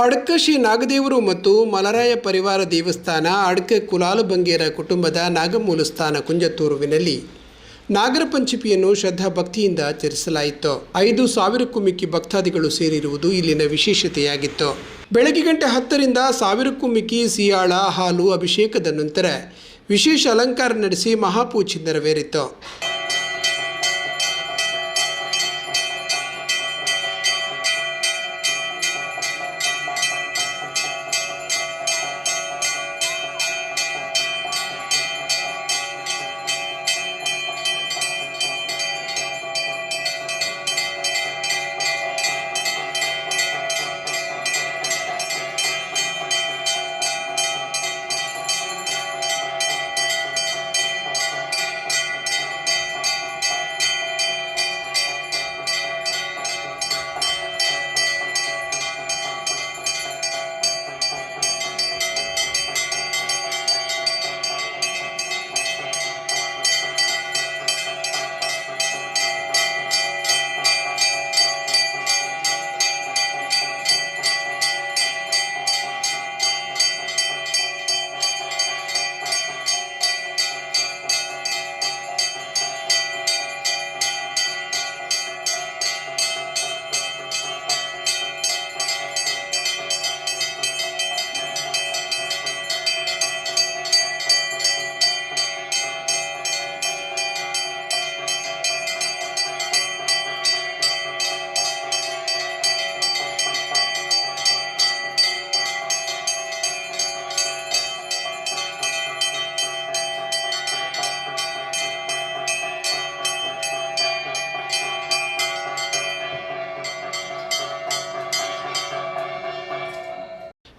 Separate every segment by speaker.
Speaker 1: ಅಡ್ಕ ಶ್ರೀ ನಾಗದೇವರು ಮತ್ತು ಮಲರಾಯ ಪರಿವಾರ ದೇವಸ್ಥಾನ, ಅಡ್ಕ ಕುಲಾಲು ಬಂಗೇರ ಕುಟುಂಬದ ನಾಗಮೂಲಸ್ಥಾನ ಕುಂಜತ್ತೂರುವಿನಲ್ಲಿ ನಾಗರ ಪಂಚಮಿಯನ್ನು ಶ್ರದ್ಧಾ ಭಕ್ತಿಯಿಂದ ಆಚರಿಸಲಾಯಿತು. ಐದು ಸಾವಿರಕ್ಕೂ ಮಿಕ್ಕಿ ಭಕ್ತಾದಿಗಳು ಸೇರಿರುವುದು ಇಲ್ಲಿನ ವಿಶೇಷತೆಯಾಗಿತ್ತು. ಬೆಳಗ್ಗೆ ಗಂಟೆ ಹತ್ತರಿಂದ ಸಾವಿರಕ್ಕೂ ಮಿಕ್ಕಿ ಸಿಯಾಳ, ಹಾಲು, ಅಭಿಷೇಕದ ನಂತರ ವಿಶೇಷ ಅಲಂಕಾರ ನಡೆಸಿ ಮಹಾಪೂಜೆ ನೆರವೇರಿತು.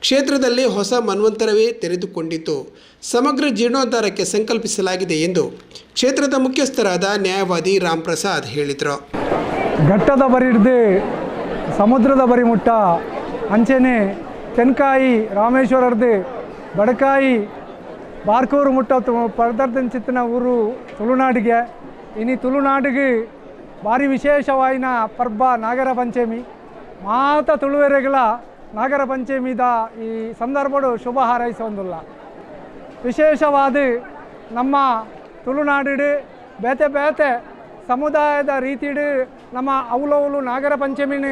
Speaker 1: ಕ್ಷೇತ್ರದಲ್ಲಿ ಹೊಸ ಮನ್ವಂತರವೇ ತೆರೆದುಕೊಂಡಿತು. ಸಮಗ್ರ ಜೀರ್ಣೋದ್ಧಾರಕ್ಕೆ ಸಂಕಲ್ಪಿಸಲಾಗಿದೆ ಎಂದು ಕ್ಷೇತ್ರದ ಮುಖ್ಯಸ್ಥರಾದ ನ್ಯಾಯವಾದಿ ರಾಮ್ ಪ್ರಸಾದ್ ಹೇಳಿದರು.
Speaker 2: ಘಟ್ಟದ ಬರಿ ಹಿಡ್ದು ಸಮುದ್ರದ ಬರಿ ಮುಟ್ಟ, ಅಂಚೆನೆ ತೆನ್ಕಾಯಿ ರಾಮೇಶ್ವರರ್ದು ಬಡಕಾಯಿ, ಬಾರ್ಕೂರು ಮುಟ್ಟ ಪದಾರ್ಥನ ಚಿತ್ತನ ಊರು ತುಳುನಾಡಿಗೆ. ಇನಿ ತುಳುನಾಡಿಗೆ ಭಾರಿ ವಿಶೇಷವಾಯಿನ ಪರ್ಬ ನಾಗರ ಪಂಚಮಿ. ಮಾತ ತುಳುವೆರೆಗಳ ನಾಗರ ಪಂಚಮಿದ ಈ ಸಂದರ್ಭಡು ಶುಭ ಹಾರೈಸೊಂದುಲ್ಲ ವಿಶೇಷವಾದ ನಮ್ಮ ತುಳುನಾಡಿಡು ಬೇತೆ ಬೇತೆ ಸಮುದಾಯದ ರೀತಿಡು ನಮ್ಮ ಅವಲವಲು ನಾಗರ ಪಂಚಮಿನ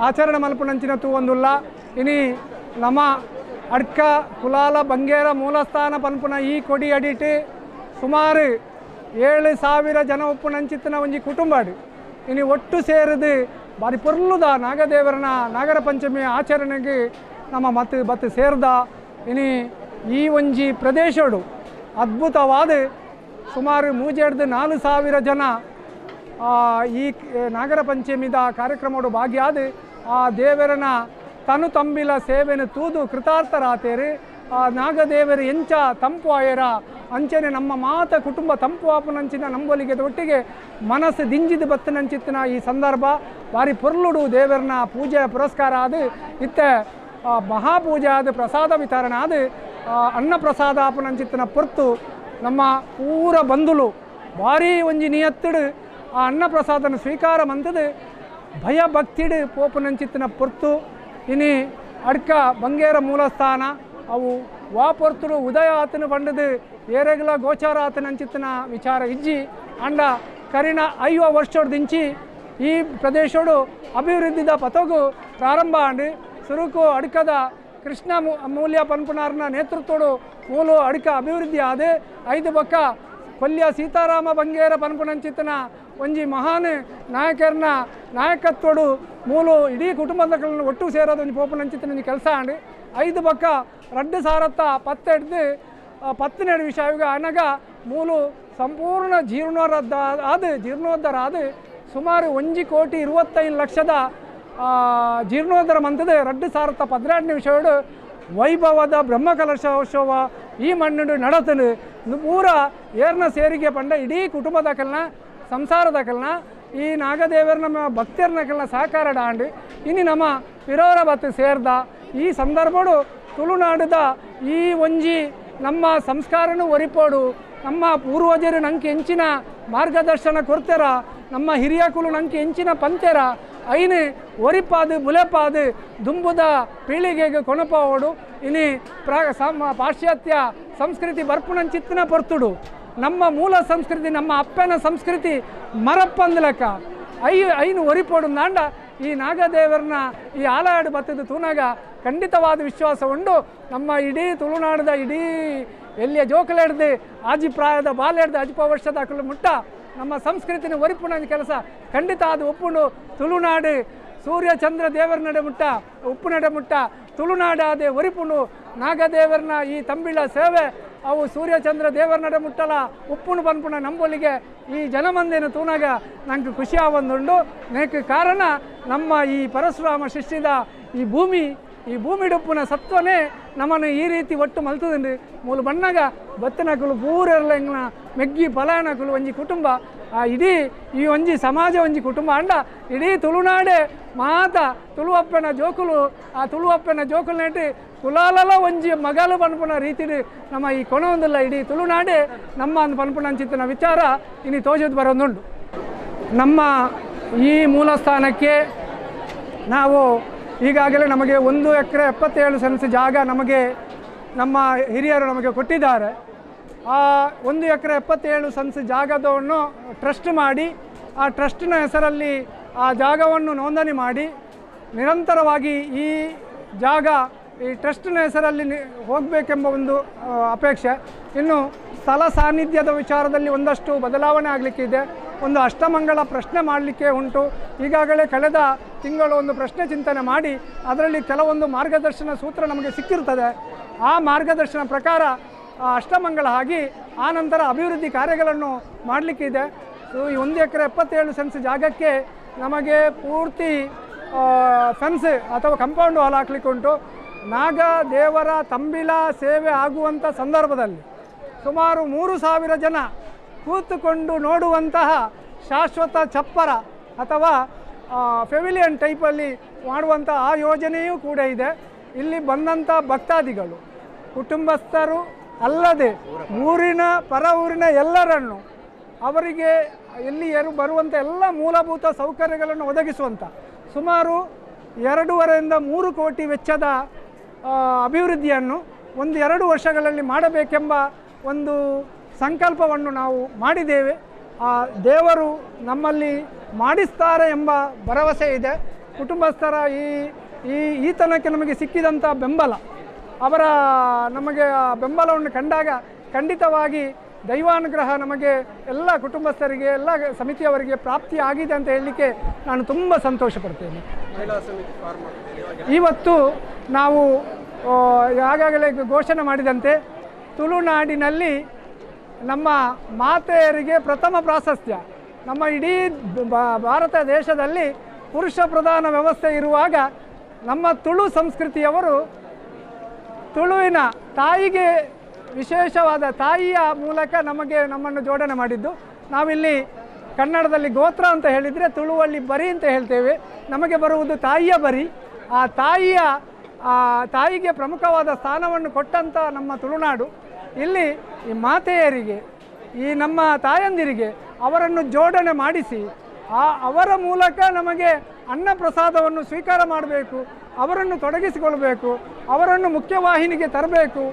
Speaker 2: ಆಚರಣೆ ಮಲ್ಪನಂಚಿನ ತೂವೊಂದುಲ್ಲ ಇನಿ ನಮ್ಮ ಅಡ್ಕ, ಕುಲಾಲ, ಬಂಗೇರ ಮೂಲಸ್ಥಾನ ಪನ್ಪುನ ಈ ಕೊಡಿ ಅಡಿಟ್ ಸುಮಾರು ಏಳು ಸಾವಿರ ಜನ ಒಪ್ಪುನಂಚಿತ್ತಿನ ಒಂಜಿ ಕುಟುಂಬಡು ಇನಿ ಒಟ್ಟು ಸೇರಿದು ಬಾರಿ ಪೊರ್ಲುದ ನಾಗದೇವರನ ನಾಗರ ಪಂಚಮಿ ಆಚರಣೆಗೆ ನಮ್ಮ ಮತ್ತೆ ಬತ್ತು ಸೇರ್ದ. ಇನಿ ಈ ಒಂಜಿ ಪ್ರದೇಶಡು ಅದ್ಭುತವಾದ ಸುಮಾರು ಮೂಜೆಡ್ದು ನಾಲ್ಕು ಸಾವಿರ ಜನ ಈ ನಾಗರ ಪಂಚಮಿದ ಕಾರ್ಯಕ್ರಮಡು ಭಾಗಿಯಾದ ಆ ದೇವರನ ತನು ತಂಬಿಲ ಸೇವೆನ ತೂದು ಕೃತಾರ್ಥರಾತೇರಿ. ಆ ನಾಗದೇವರು ಎಂಚ ತಂಪು ಆಯರ ಅಂಚನೆ ನಮ್ಮ ಮಾತ ಕುಟುಂಬ ತಂಪು ಆಪುನಂಚಿನ ನಂಬಲಿಗೆ ಒಟ್ಟಿಗೆ ಮನಸ್ಸು ದಿಂಜಿದ ಬತ್ತನಂಚಿತ್ತಿನ ಈ ಸಂದರ್ಭ. ಬಾರಿ ಪೊರ್ಲುಡು ದೇವರನ್ನ ಪೂಜೆ ಪುರಸ್ಕಾರ ಆದ ಇತ್ತ ಮಹಾಪೂಜೆ ಆದ ಪ್ರಸಾದ ವಿತರಣೆ ಆ, ಅನ್ನ ಪ್ರಸಾದ ಆಪುನಂಚಿತ್ತಿನ ಪೊರ್ತು ನಮ್ಮ ಪೂರ ಬಂಧುಲು. ಭಾರಿ ಒಂಜಿ ನಿಯತ್ತಿಡು ಆ ಅನ್ನ ಪ್ರಸಾದನ ಸ್ವೀಕಾರ ಮಂತದು ಭಯ ಭಕ್ತಿಡು ಪೋಪುನಂಚಿತ್ತಿನ ಪೊರ್ತು. ಇನಿ ಅಡ್ಕ ಬಂಗೇರ ಮೂಲಸ್ಥಾನ ಅವು ವಾಪರ್ತರು ಉದಯ ಆತನ ಬಂಡದು ಏರೆಗಲ ಗೋಚಾರ ಆತನಂಚಿತ್ತಿನ ವಿಚಾರ ಇಜ್ಜಿ, ಅಂಡ ಕರಿನ ಐವ ವರ್ಷದಿಂಚಿ ಈ ಪ್ರದೇಶೋಡು ಅಭಿವೃದ್ಧಿದ ಪತೋಗು ಪ್ರಾರಂಭ ಅಂಡಿ ಸುರುಕು ಅಡ್ಕದ ಕೃಷ್ಣ ಮೂಲ್ಯ ಪನ್ಪುನಾರ್ನ ನೇತೃತ್ವಡು ಮೂಲು ಅಡ್ಕ ಅಭಿವೃದ್ಧಿ ಆದ, ಐದು ಬೊಕ್ಕ ಕೊಲ್ಯ ಸೀತಾರಾಮ ಬಂಗೇರ ಪನ್ಪುನಂಚಿತ್ತನ ಒಂಜಿ ಮಹಾನ್ ನಾಯಕರನ್ನ ನಾಯಕತ್ವಡು ಮೂಲು ಇಡೀ ಕುಟುಂಬದಗಳನ್ನು ಒಟ್ಟು ಸೇರೋದು ಒಂದು ಪೋಪುನಂಚಿತ್ತಿನ ಒಂಜಿ ಕೆಲಸ ಅಂಡು ಐದು ಬಕ್ಕ ರಡ್ಡು ಸಾರತ್ತ ಪತ್ತೆಡ್ದು ಪತ್ತಿನ ನೆಡು ವಿಷಯಗ ಅನಗ ಮೂಲು, ಸಂಪೂರ್ಣ ಜೀರ್ಣೋದ್ಧ ಆದ ಜೀರ್ಣೋದ್ಧಾರ ಆದ ಸುಮಾರು ಒಂಜಿ ಕೋಟಿ ಇರುವತ್ತೈದು ಲಕ್ಷದ ಜೀರ್ಣೋದ್ಧಾರ ಮಂತದ ರಡ್ಡು ಸಾರತ್ತ ಪದ್ರಾಟನೇ ವಿಷಯಡು ವೈಭವದ ಬ್ರಹ್ಮಕಲಶೋತ್ಸವ ಈ ಮಣ್ಣು ನಡತನು ಪೂರ ಏರ್ನ ಸೇರಿಗೆ ಪಂಡ ಇಡೀ ಕುಟುಂಬದಕಲ್ನ ಸಂಸಾರದಕಲ್ನ ಈ ನಾಗದೇವರ ನಮ್ಮ ಭಕ್ತರ್ನಕಲ್ನ ಸಹಕಾರ ಡಾಂಡು ಇನ್ನು ನಮ್ಮ ಪಿರೋರ ಬತ್ತು ಸೇರ್ದ ಈ ಸಂದರ್ಭಡು ತುಳುನಾಡದ ಈ ಒಂಜಿ ನಮ್ಮ ಸಂಸ್ಕಾರನು ಒರಿಪೋಡು. ನಮ್ಮ ಪೂರ್ವಜರು ನಂಗೆ ಹೆಂಚಿನ ಮಾರ್ಗದರ್ಶನ ಕೊಡ್ತಾರ ನಮ್ಮ ಹಿರಿಯ ಕುಲು ನಂಗೆ ಹೆಂಚಿನ ಪಂತೆರ. ಐನು ಒರಿಪಾದು, ಬುಲೆಪಾದು, ದುಂಬುದ ಪೀಳಿಗೆಗೆ ಕೊನಪೋಡು ಇನಿ ಸಮ ಪಾಶ್ಚಾತ್ಯ ಸಂಸ್ಕೃತಿ ಬರ್ಪುಣಂಚಿತ್ತಿನ ಪೊರ್ತುಡು. ನಮ್ಮ ಮೂಲ ಸಂಸ್ಕೃತಿ, ನಮ್ಮ ಅಪ್ಪನ ಸಂಸ್ಕೃತಿ ಮರಪ್ಪಂದ್ಲಕ ಐ, ಐನು ಒರಿಪೋಡು ನಾಂಡ ಈ ನಾಗದೇವರನ್ನ ಈ ಆಲಾಡು ಬತ್ತದ ತೂನಾಗ ಖಂಡಿತವಾದ ವಿಶ್ವಾಸ ಉಂಡು ನಮ್ಮ ಇಡೀ ತುಳುನಾಡದ ಇಡೀ ಎಲ್ಲಿಯ ಜೋಕಲೆಡ್ದು ಆಜಿ ಪ್ರಾಯದ ಹಿಡ್ದು ಅಜಿಪ ವರ್ಷದ ಅಕಲು ಮುಟ್ಟ ನಮ್ಮ ಸಂಸ್ಕೃತಿನ ಒರಿಪುಣ ಕೆಲಸ ಖಂಡಿತ ಅದು ಒಪ್ಪುಂಡು ತುಳುನಾಡು ಸೂರ್ಯ ಚಂದ್ರ ದೇವರ ನಡೆ ಮುಟ್ಟ, ಉಪ್ಪು ನಡೆ ಮುಟ್ಟ. ತುಳುನಾಡಾದೆ ಒರಿಪುಣು ನಾಗದೇವರನ ಈ ತಂಬಿಳ ಸೇವೆ ಅವು ಸೂರ್ಯಚಂದ್ರ ದೇವರ ನಡೆ ಮುಟ್ಟಲ ಉಪ್ಪುಣ ಬನ್ಪುಣ ನಂಬೊಲಿಗೆ ಈ ಜನಮಂದಿನ ತೂನಾಗ ನಂಗೆ ಖುಷಿ ಆವೊಂದುಂಡು. ನೆಕ್ ಕಾರಣ ನಮ್ಮ ಈ ಪರಶುರಾಮ ಸೃಷ್ಟಿದ ಈ ಭೂಮಿ ಈ ಭೂಮಿ ಡೊಪ್ಪುನ ಸತ್ವನೇ ನಮ್ಮನ್ನು ಈ ರೀತಿ ಒಟ್ಟು ಮಲ್ತದಂಡು ಮೂಲ ಬಣ್ಣಗ ಬತ್ತನಕಲು ಪೂರೆಲ್ಲ ಮೆಗ್ಗಿ ಪಲಾಯನಕಲು ಒಂಜಿ ಕುಟುಂಬ. ಆ ಇಡೀ ಈ ಒಂಜಿ ಸಮಾಜ ಒಂಜಿ ಕುಟುಂಬ ಅಂಡ. ಇಡೀ ತುಳುನಾಡೆ ಮಾತ ತುಳುವಪ್ಪನ ಜೋಕುಲು, ಆ ತುಳುವಪ್ಪನ ಜೋಕುಲು ತುಲಾಲಲ ಒಂಜಿ ಮಗಲು ಪನ್ಪುನ ರೀತಿ ನಮ್ಮ ಈ ಕೊನೊಂದಿಲ್ಲ ಇಡೀ ತುಳುನಾಡೆ ನಮ್ಮ ಅಂದು ಪನ್ಪುನ ವಿಚಾರ ಇನ್ನು ತೋಜದ್ ಬರೋದುಂಡು ನಮ್ಮ ಈ ಮೂಲ ಸ್ಥಾನಕ್ಕೆ ನಾವು ಈಗಾಗಲೇ ನಮಗೆ ಒಂದು ಎಕರೆ ಎಪ್ಪತ್ತೇಳು ಸೆನ್ಸ್ ಜಾಗ ನಮಗೆ ನಮ್ಮ ಹಿರಿಯರು ನಮಗೆ ಕೊಟ್ಟಿದ್ದಾರೆ. ಆ ಒಂದು ಎಕರೆ ಎಪ್ಪತ್ತೇಳು ಸೆನ್ಸ್ ಜಾಗದವನ್ನು ಟ್ರಸ್ಟ್ ಮಾಡಿ, ಆ ಟ್ರಸ್ಟ್ನ ಹೆಸರಲ್ಲಿ ಆ ಜಾಗವನ್ನು ನೋಂದಣಿ ಮಾಡಿ ನಿರಂತರವಾಗಿ ಈ ಜಾಗ, ಈ ಟ್ರಸ್ಟಿನ ಹೆಸರಲ್ಲಿ ಹೋಗಬೇಕೆಂಬ ಒಂದು ಅಪೇಕ್ಷೆ. ಇನ್ನು ಸ್ಥಳ ಸಾನ್ನಿಧ್ಯದ ವಿಚಾರದಲ್ಲಿ ಒಂದಷ್ಟು ಬದಲಾವಣೆ ಆಗಲಿಕ್ಕಿದೆ ಒಂದು ಅಷ್ಟಮಂಗಳ ಪ್ರಶ್ನೆ ಮಾಡಲಿಕ್ಕೆ ಉಂಟು. ಈಗಾಗಲೇ ಕಳೆದ ತಿಂಗಳು ಒಂದು ಪ್ರಶ್ನೆ ಚಿಂತನೆ ಮಾಡಿ, ಅದರಲ್ಲಿ ಕೆಲವೊಂದು ಮಾರ್ಗದರ್ಶನ ಸೂತ್ರ ನಮಗೆ ಸಿಕ್ಕಿರ್ತದೆ ಆ ಮಾರ್ಗದರ್ಶನ ಪ್ರಕಾರ, ಆ ಅಷ್ಟಮಂಗಳ ಆಗಿ ಆ ನಂತರ ಅಭಿವೃದ್ಧಿ ಕಾರ್ಯಗಳನ್ನು ಮಾಡಲಿಕ್ಕಿದೆ ಈ ಒಂದು ಎಕರೆ ಎಪ್ಪತ್ತೇಳು ಸೆನ್ಸ್ ಜಾಗಕ್ಕೆ ನಮಗೆ ಪೂರ್ತಿ ಫೆನ್ಸ್ ಅಥವಾ ಕಂಪೌಂಡ್ ವಾಲ್ ಹಾಕ್ಲಿಕ್ಕೆ ಉಂಟು. ನಾಗ ದೇವರ ತಂಬಿಲ ಸೇವೆ ಆಗುವಂಥ ಸಂದರ್ಭದಲ್ಲಿ ಸುಮಾರು ಮೂರು ಸಾವಿರ ಜನ ಕೂತುಕೊಂಡು ನೋಡುವಂತಹ ಶಾಶ್ವತ ಚಪ್ಪರ ಅಥವಾ ಫೆವಿಲಿಯನ್ ಟೈಪಲ್ಲಿ ಮಾಡುವಂಥ ಆ ಯೋಜನೆಯೂ ಕೂಡ ಇದೆ. ಇಲ್ಲಿ ಬಂದಂಥ ಭಕ್ತಾದಿಗಳು, ಕುಟುಂಬಸ್ಥರು ಅಲ್ಲದೆ ಊರಿನ, ಪರ ಊರಿನ ಎಲ್ಲರನ್ನು ಅವರಿಗೆ ಎಲ್ಲಿ ಯಾರು ಬರುವಂಥ ಎಲ್ಲ ಮೂಲಭೂತ ಸೌಕರ್ಯಗಳನ್ನು ಒದಗಿಸುವಂಥ ಸುಮಾರು ಎರಡೂವರೆಯಿಂದ ಮೂರು ಕೋಟಿ ವೆಚ್ಚದ ಅಭಿವೃದ್ಧಿಯನ್ನು ಒಂದು ಎರಡು ವರ್ಷಗಳಲ್ಲಿ ಮಾಡಬೇಕೆಂಬ ಒಂದು ಸಂಕಲ್ಪವನ್ನು ನಾವು ಮಾಡಿದ್ದೇವೆ. ಆ, ದೇವರು ನಮ್ಮಲ್ಲಿ ಮಾಡಿಸ್ತಾರೆ ಎಂಬ ಭರವಸೆ ಇದೆ. ಕುಟುಂಬಸ್ಥರ ಈ ಈ ಈತನಕ್ಕೆ ನಮಗೆ ಸಿಕ್ಕಿದಂಥ ಬೆಂಬಲ, ಅವರ ನಮಗೆ ಆ ಬೆಂಬಲವನ್ನು ಕಂಡಾಗ ಖಂಡಿತವಾಗಿ ದೈವಾನುಗ್ರಹ ನಮಗೆ ಎಲ್ಲ ಕುಟುಂಬಸ್ಥರಿಗೆ ಎಲ್ಲ ಸಮಿತಿಯವರಿಗೆ ಪ್ರಾಪ್ತಿ ಆಗಿದೆ ಅಂತ ಹೇಳಲಿಕ್ಕೆ ನಾನು ತುಂಬ ಸಂತೋಷ ಪಡ್ತೇನೆ ಇವತ್ತು ನಾವು ಆಗಾಗಲೇ ಘೋಷಣೆ ಮಾಡಿದಂತೆ ತುಳುನಾಡಿನಲ್ಲಿ ನಮ್ಮ ಮಾತೆಯರಿಗೆ ಪ್ರಥಮ ಪ್ರಾಶಸ್ತ್ಯ. ನಮ್ಮ ಇಡೀ ಭಾರತ ದೇಶದಲ್ಲಿ ಪುರುಷ ಪ್ರಧಾನ ವ್ಯವಸ್ಥೆ ಇರುವಾಗ ನಮ್ಮ ತುಳು ಸಂಸ್ಕೃತಿಯವರು ತುಳುವಿನ ತಾಯಿಗೆ ವಿಶೇಷವಾದ ತಾಯಿಯ ಮೂಲಕ ನಮಗೆ ನಮ್ಮನ್ನು ಜೋಡಣೆ ಮಾಡಿದ್ದು. ನಾವಿಲ್ಲಿ ಕನ್ನಡದಲ್ಲಿ ಗೋತ್ರ ಅಂತ ಹೇಳಿದರೆ ತುಳುವಲ್ಲಿ ಬರಿ ಅಂತ ಹೇಳ್ತೇವೆ. ನಮಗೆ ಬರುವುದು ತಾಯಿಯ ಬರಿ. ಆ ತಾಯಿಯ ತಾಯಿಗೆ ಪ್ರಮುಖವಾದ ಸ್ಥಾನವನ್ನು ಕೊಟ್ಟಂಥ ನಮ್ಮ ತುಳುನಾಡು. ಇಲ್ಲಿ ಈ ಮಾತೆಯರಿಗೆ, ಈ ನಮ್ಮ ತಾಯಂದಿರಿಗೆ ಅವರನ್ನು ಜೋಡಣೆ ಮಾಡಿಸಿ, ಆ ಅವರ ಮೂಲಕ ನಮಗೆ ಅನ್ನ ಪ್ರಸಾದವನ್ನು ಸ್ವೀಕಾರ ಮಾಡಬೇಕು, ಅವರನ್ನು ತೊಡಗಿಸಿಕೊಳ್ಬೇಕು, ಅವರನ್ನು ಮುಖ್ಯವಾಹಿನಿಗೆ ತರಬೇಕು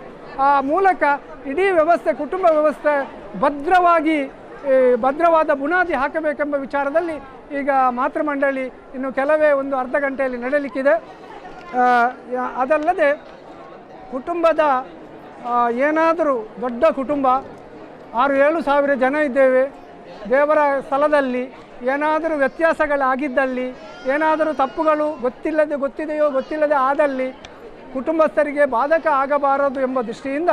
Speaker 2: ಆ ಮೂಲಕ ಇಡೀ ವ್ಯವಸ್ಥೆ, ಕುಟುಂಬ ವ್ಯವಸ್ಥೆ ಭದ್ರವಾಗಿ ಭದ್ರವಾದ ಬುನಾದಿ ಹಾಕಬೇಕೆಂಬ ವಿಚಾರದಲ್ಲಿ ಈಗ ಮಾತೃಮಂಡಳಿ ಇನ್ನು ಕೆಲವೇ ಒಂದು ಅರ್ಧ ಗಂಟೆಯಲ್ಲಿ ನಡೆಯಲಿಕ್ಕಿದೆ ಅದಲ್ಲದೆ ಕುಟುಂಬದ ಏನಾದರೂ ದೊಡ್ಡ ಕುಟುಂಬ, ಆರು, ಏಳು ಸಾವಿರ ಜನ ಇದ್ದೇವೆ, ದೇವರ ಸ್ಥಳದಲ್ಲಿ ಏನಾದರೂ ವ್ಯತ್ಯಾಸಗಳಾಗಿದ್ದಲ್ಲಿ, ಏನಾದರೂ ತಪ್ಪುಗಳು ಗೊತ್ತಿಲ್ಲದೆ, ಗೊತ್ತಿದೆಯೋ ಗೊತ್ತಿಲ್ಲದೆ ಆದಲ್ಲಿ ಕುಟುಂಬಸ್ಥರಿಗೆ ಬಾಧಕ ಆಗಬಾರದು ಎಂಬ ದೃಷ್ಟಿಯಿಂದ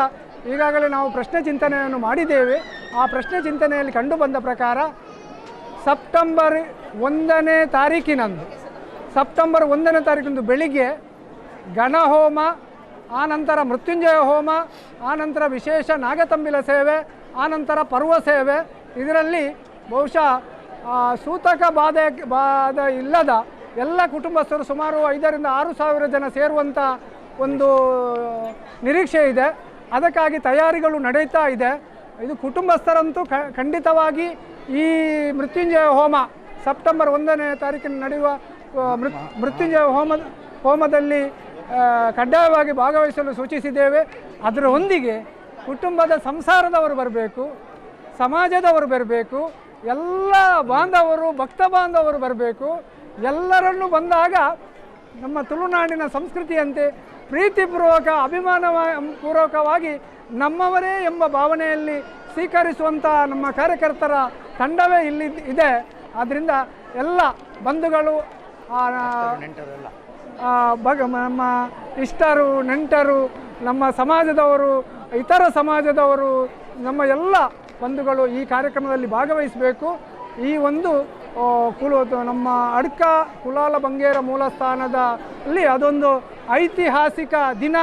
Speaker 2: ಈಗಾಗಲೇ ನಾವು ಪ್ರಶ್ನೆ ಚಿಂತನೆಯನ್ನು ಮಾಡಿದ್ದೇವೆ. ಆ ಪ್ರಶ್ನೆ ಚಿಂತನೆಯಲ್ಲಿ ಕಂಡುಬಂದ ಪ್ರಕಾರ ಸೆಪ್ಟೆಂಬರ್ ಒಂದನೇ ತಾರೀಕಿನಂದು, ಸೆಪ್ಟೆಂಬರ್ ಒಂದನೇ ತಾರೀಕಿನಂದು ಬೆಳಿಗ್ಗೆ ಗಣಹೋಮ ಆನಂತರ ಮೃತ್ಯುಂಜಯ ಹೋಮ ಆನಂತರ ವಿಶೇಷ ನಾಗತಂಬಿಲ ಸೇವೆ ಆನಂತರ ಪರ್ವ ಸೇವೆ. ಇದರಲ್ಲಿ ಬಹುಶಃ ಸೂತಕ ಬಾಧೆ, ಬಾಧ ಇಲ್ಲದ ಎಲ್ಲ ಕುಟುಂಬಸ್ಥರು ಸುಮಾರು ಐದರಿಂದ ಆರು ಸಾವಿರ ಜನ ಸೇರುವಂಥ ಒಂದು ನಿರೀಕ್ಷೆ ಇದೆ. ಅದಕ್ಕಾಗಿ ತಯಾರಿಗಳು ನಡೀತಾ ಇದೆ. ಇದು ಕುಟುಂಬಸ್ಥರಂತೂ ಖಂಡಿತವಾಗಿ ಈ ಮೃತ್ಯುಂಜಯ ಹೋಮ ಸೆಪ್ಟೆಂಬರ್ ಒಂದನೇ ತಾರೀಕಿನ ನಡೆಯುವ ಮೃತ್ಯುಂಜಯ ಹೋಮ, ಹೋಮದಲ್ಲಿ ಕಡ್ಡಾಯವಾಗಿ ಭಾಗವಹಿಸಲು ಸೂಚಿಸಿದ್ದೇವೆ. ಅದರೊಂದಿಗೆ ಕುಟುಂಬದ ಸಂಸಾರದವರು ಬರಬೇಕು, ಸಮಾಜದವರು ಬರಬೇಕು, ಎಲ್ಲ ಬಾಂಧವರು, ಭಕ್ತ ಬಾಂಧವರು ಬರಬೇಕು. ಎಲ್ಲರನ್ನೂ ಬಂದಾಗ ನಮ್ಮ ತುಳುನಾಡಿನ ಸಂಸ್ಕೃತಿಯಂತೆ ಪ್ರೀತಿಪೂರ್ವಕ ಅಭಿಮಾನ ಪೂರ್ವಕವಾಗಿ ನಮ್ಮವರೇ ಎಂಬ ಭಾವನೆಯಲ್ಲಿ ಸ್ವೀಕರಿಸುವಂಥ ನಮ್ಮ ಕಾರ್ಯಕರ್ತರ ತಂಡವೇ ಇಲ್ಲಿ ಇದೆ. ಆದ್ದರಿಂದ ಎಲ್ಲ ಬಂಧುಗಳು ಬಗ ನಮ್ಮ ಇಷ್ಟರು, ನೆಂಟರು, ನಮ್ಮ ಸಮಾಜದವರು, ಇತರ ಸಮಾಜದವರು, ನಮ್ಮ ಎಲ್ಲ ಬಂಧುಗಳು ಈ ಕಾರ್ಯಕ್ರಮದಲ್ಲಿ ಭಾಗವಹಿಸಬೇಕು. ಈ ಒಂದು ಕುಲು ನಮ್ಮ ಅಡ್ಕ ಕುಲಾಲ ಬಂಗೇರ ಮೂಲಸ್ಥಾನದ ಅಲ್ಲಿ ಅದೊಂದು ಐತಿಹಾಸಿಕ ದಿನ.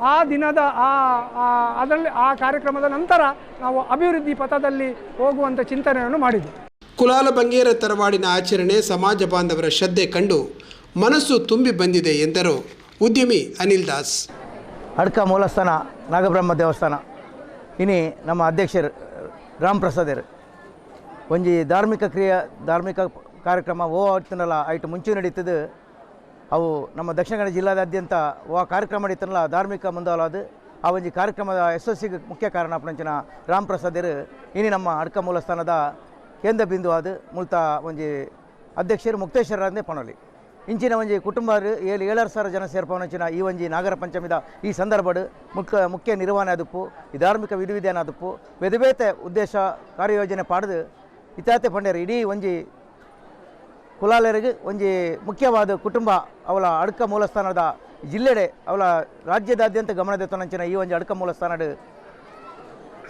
Speaker 2: ಆ ದಿನದ ಆ ಆ- ಅದರಲ್ಲಿ ಆ ಕಾರ್ಯಕ್ರಮದ ನಂತರ ನಾವು ಅಭಿವೃದ್ಧಿ ಪಥದಲ್ಲಿ ಹೋಗುವಂಥ ಚಿಂತನೆಯನ್ನು ಮಾಡಿದ್ವಿ.
Speaker 1: ಕುಲಾಲ ಬಂಗೇರ ತರವಾಡಿನ ಆಚರಣೆ ಸಮಾಜ ಬಾಂಧವರ ಶ್ರದ್ಧೆ ಕಂಡು ಮನಸ್ಸು ತುಂಬಿ ಬಂದಿದೆ ಎಂದರು ಉದ್ಯಮಿ ಅನಿಲ್ ದಾಸ್.
Speaker 3: ಅಡ್ಕ ಮೂಲಸ್ಥಾನ ನಾಗಬ್ರಹ್ಮ ದೇವಸ್ಥಾನ. ಇನಿ ನಮ್ಮ ಅಧ್ಯಕ್ಷರು ರಾಮ್ ಪ್ರಸಾದರ್ ಒಂಜಿ ಧಾರ್ಮಿಕ ಕ್ರಿಯೆ, ಧಾರ್ಮಿಕ ಕಾರ್ಯಕ್ರಮ, ಓ ಆಡ್ತಿನಲ್ಲ ಐಟು ಮುಂಚೆ ನಡೀತದೆ ಅವು ನಮ್ಮ ದಕ್ಷಿಣ ಕನ್ನಡ ಜಿಲ್ಲಾದಾದ್ಯಂತ ಓ ಕಾರ್ಯಕ್ರಮ ನಡೀತನಲ್ಲ ಧಾರ್ಮಿಕ ಮುಂದಾಲದು ಆ ಒಂಜಿ ಕಾರ್ಯಕ್ರಮದ ಯಶಸ್ಸಿಗೆ ಮುಖ್ಯ ಕಾರಣ ಪಂಚಿನ ರಾಮ್ ಪ್ರಸಾದರು ಇನಿ ನಮ್ಮ ಅಡ್ಕ ಮೂಲಸ್ಥಾನದ ಕೇಂದ್ರ ಬಿಂದು ಆದ ಮುಲ್ತ ಒಂಜಿ ಅಧ್ಯಕ್ಷರು ಮುಕ್ತೇಶ್ವರ ಪಣಲಿ ಇಂಚಿನ ಒಂಜಿ ಕುಟುಂಬರು ಏಳು, ಏಳಾರು ಸಾವಿರ ಜನ ಸೇರ್ಪವನಂಚಿನ ಈ ಒಂಜಿ ನಾಗರ ಪಂಚಮಿದ ಈ ಸಂದರ್ಭಡ್ ಮುಖ್ಯ ಮುಖ್ಯ ನಿರ್ವಹಣೆ ಆದುಪ್ಪು, ಈ ಧಾರ್ಮಿಕ ವಿಧಿವಿಧಾನ ಆದುಪ್ಪು ಬೇತೆ ಉದ್ದೇಶ ಕಾರ್ಯಯೋಜನೆ ಪಾಡ್ದು ಇತಾತೆ ಪಂಡ್ಯರು ಇಡೀ ಒಂಜಿ ಕುಲಾಲರಿಗೆ ಒಂಜಿ ಮುಖ್ಯವಾದ ಕುಟುಂಬ ಅವಳ ಅಡ್ಕ ಮೂಲಸ್ಥಾನದ ಜಿಲ್ಲೆಡೆ ಅವಳ ರಾಜ್ಯದಾದ್ಯಂತ ಗಮನದತ್ತನಂಚಿನ ಈ ಒಂಜಿ ಅಡ್ಕ ಮೂಲಸ್ಥಾನಡ್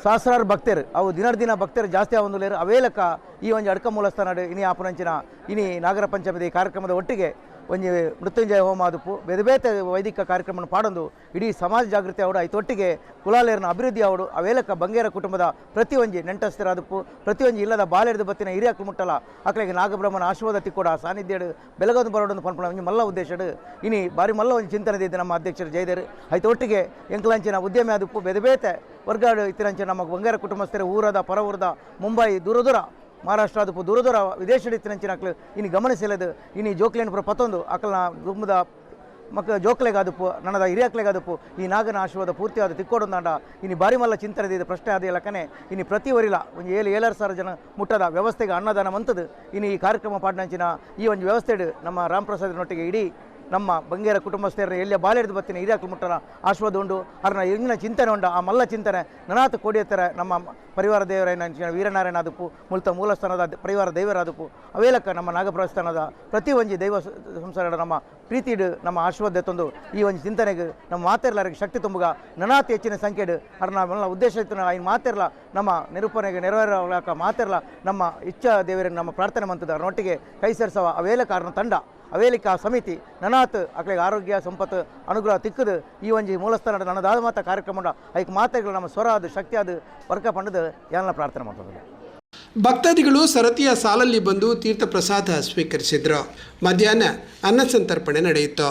Speaker 3: ಸಹಸ್ರಾರು ಭಕ್ತರು, ಅವು ದಿನರ್ ದಿನ ಭಕ್ತರು ಜಾಸ್ತಿ ಆವೊಂದುಲೇರು ಅವೇ ಲೆಕ್ಕ ಈ ಒಂಜಿ ಅಡ್ಕ ಮೂಲಸ್ಥಾನಡ್ ಇನಿ ಆಪನಂಚಿನ ಇನಿ ನಾಗರ ಪಂಚಮದ ಕಾರ್ಯಕ್ರಮದ ಒಟ್ಟಿಗೆ ಒಂಜಿ ಮೃತ್ಯುಂಜಯ ಹೋಮ ಆದುಪ್ಪು ಬೇತೆ ವೈದಿಕ ಕಾರ್ಯಕ್ರಮ ಪಾಡೊಂದು ಇಡೀ ಸಮಾಜ ಜಾಗೃತಿ ಅವಡು. ಐತೊಟ್ಟಿಗೆ ಕುಲಾಲೇರನ ಅಭಿವೃದ್ಧಿ ಅವಡು. ಅವೇಲಕ ಬಂಗೇರ ಕುಟುಂಬದ ಪ್ರತಿ ನೆಂಟಸ್ಥರ ಪ್ರತಿ ಒಂಜಿ ಇಲ್ಲದ ಬಾಲೆಡ್ದು ಬತ್ತಿನ ಹಿರಿಯಕ್ಕೆ ಮುಟ್ಟಲ ಅಕ್ಕಳಿಗೆ ನಾಗಬ್ರಹ್ಮನ ಆಶೀರ್ವಾದ ಕೂಡ. ಸಾನ್ನಿಧ್ಯಡು ಬೆಳಗೋದು ಬರೋಡೊಂದು ಪನ್ಪಣ ಒಂಜಿ ಮಲ್ಲ ಉದ್ದೇಶಡು. ಇನಿ ಬಾರಿ ಮಲ್ಲ ಒಂದು ಚಿಂತನೆ ಇದೆ ನಮ್ಮ ಅಧ್ಯಕ್ಷರು ಜಯದೇರು. ಐತೊಟ್ಟಿಗೆ ಎಂಕಲಂಚಿನ ಉದ್ಯಮಿ ಆದಪ್ಪು ಬೆದಬೇತೆ ಬೇತೆ ವರ್ಗಾಡು ನಮ್ಮ ಬಂಗೇರ ಕುಟುಂಬಸ್ಥರೇ ಊರದ ಪರ ಮುಂಬೈ ದೂರ ದೂರ ಮಹಾರಾಷ್ಟ್ರ ಅದು ದೂರ ದೂರ ವಿದೇಶ ಇತ್ತಿನಂಚಿನ ಅಕ್ಲು ಇನ್ನು ಗಮನಿಸಿಲ್ಲದು. ಇನ್ನು ಜೋಕ್ಲೇನ ಪುರ ಪತ್ತೊಂದು ಅಕಲ್ನ ಗುಮ್ಮದ ಮಕ್ಕ ಜೋಕ್ಲೆಗಾದಪ್ಪು ನನ್ನದ ಹಿರಿಯಕ್ಲೆಗಾದಪ್ಪು ಈ ನಾಗನ ಆಶೀರ್ವಾದ ಪೂರ್ತಿಯಾದ ತಿಕ್ಕೋಡೊಂದಾಂಡ ಇನ್ನು ಬಾರಿ ಮಲ್ಲ ಚಿಂತನೆ ಇದೆ ಪ್ರಶ್ನೆ ಅದೇ ಲಕ್ಕನೆ ಇನ್ನು ಪ್ರತಿ ವರಿಲ ಒಂದು ಏಳು, ಏಳಾರು ಸಾವಿರ ಜನ ಮುಟ್ಟದ ವ್ಯವಸ್ಥೆಗೆ ಅನ್ನದಾನ ಮಂತದು. ಇನ್ನು ಈ ಕಾರ್ಯಕ್ರಮ ಪಾಡ್ನಂಚಿನ ಈ ಒಂದು ವ್ಯವಸ್ಥೆ ನಮ್ಮ ರಾಮ್ ಪ್ರಸಾದ್ನೊಟ್ಟಿಗೆ ಇಡೀ ನಮ್ಮ ಬಂಗೇರ ಕುಟುಂಬಸ್ಥರನ್ನ ಎಲ್ಲಿಯ ಬಾಲೆಡ್ದು ಬತ್ತಿನ ಹಿರಿಯಕ್ಕಳು ಮುಟ್ಟನ ಆಶೀರ್ವಾದ ಉಂಡು ಅದನ್ನ ಇಂಗಿನ ಚಿಂತನೆ ಉಂಡು, ಆ ಮಲ್ಲ ಚಿಂತನೆ, ನನಾಥ ಕೋಡಿಯತ್ತರ ನಮ್ಮ ಪರಿವಾರ ದೇವರೈನ ವೀರನಾರಾಯಣ ಅದಕ್ಕೂ ಮುಲ್ತ ಮೂಲಸ್ಥಾನದ ಪರಿವಾರ ದೇವರಾದಪ್ಪು ಅವೇಲಕ್ಕ ನಮ್ಮ ನಾಗಪ್ರಸ್ಥಾನದ ಪ್ರತಿ ಒಂಜಿ ದೈವ ಸಂಸಾರ ನಮ್ಮ ಪ್ರೀತಿಡು ನಮ್ಮ ಆಶೀರ್ವಾದ ತಂದು, ಈ ಒಂದು ಚಿಂತನೆಗೆ ನಮ್ಮ ಮಾತೆರ್ಲಾರಿಗೆ ಶಕ್ತಿ ತುಂಬುಗ, ನನಾಥ ಹೆಚ್ಚಿನ ಸಂಖ್ಯೆಡು ಅದನ್ನ ಉದ್ದೇಶ ಇತ್ತು ಐನು ಮಾತೆರ್ಲ, ನಮ್ಮ ನಿರೂಪಣೆಗೆ ನೆರವೇರಲಾಕ ಮಾತೆರ್ಲ, ನಮ್ಮ ಇಚ್ಛಾ ದೇವರಿಗೆ ನಮ್ಮ ಪ್ರಾರ್ಥನೆ ಮಂತದ ನೊಟ್ಟಿಗೆ ಕೈ ಸೇರಿಸವ ಅವೇಲಕ ಅರ್ನ ತಂಡ. ಅವೇಲಿಕ ಸಮಿತಿ ನನಾತ್ ಅಕ್ಕಳಿಗೆ ಆರೋಗ್ಯ, ಸಂಪತ್ತು, ಅನುಗ್ರಹ ತಿಕ್ಕದು. ಈ ಒಂಜಿ ಮೂಲಸ್ಥಾನದ ನನ್ನದಾದ ಮಾತ ಕಾರ್ಯಕ್ರಮ ಐಕ್ ಮಾತೆಗಳು ನಮ್ಮ ಸ್ವರ ಅದು ಶಕ್ತಿ ಅದು ವರ್ಕ ಪಂಡದು ಏನೆಲ್ಲ ಪ್ರಾರ್ಥನೆ ಮಾಡ್ತದೆ
Speaker 1: ಭಕ್ತಾದಿಗಳು ಸರತಿಯ ಸಾಲಲ್ಲಿ ಬಂದು ತೀರ್ಥ ಪ್ರಸಾದ ಸ್ವೀಕರಿಸಿದ್ರು. ಮಧ್ಯಾಹ್ನ ಅನ್ನ ಸಂತರ್ಪಣೆ ನಡೆಯಿತು.